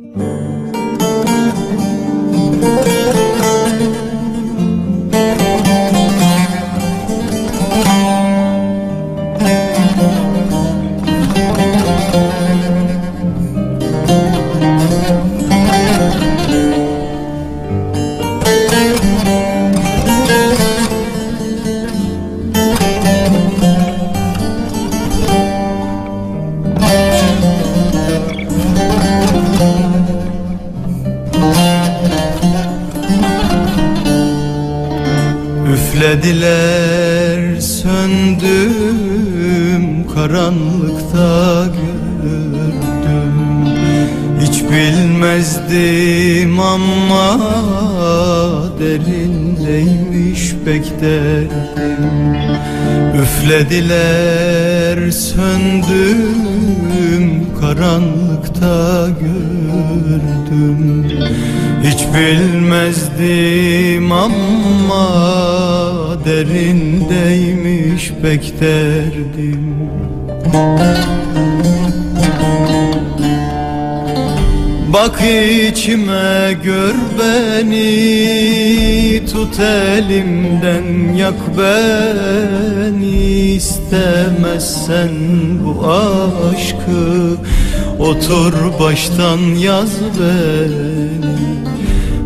Mm-hmm. Üflediler söndüm karanlıkta gördüm. Hiç bilmezdim ama derindeymiş pek derdim Üflediler söndüm karanlıkta gördüm. Hiç bilmezdim ama derindeymiş pek derdim. Bak içime gör beni Tut elimden yak beni. İstemezsen bu aşkı Otur baştan yaz beni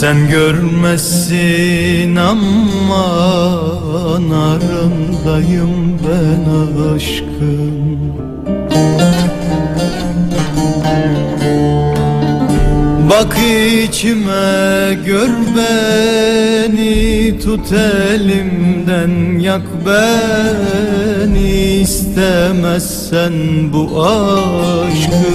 Sen görmezsin ama Narındayım ben aşkın Bak içime gör beni Tut elimden yak beni istemezsen bu aşkı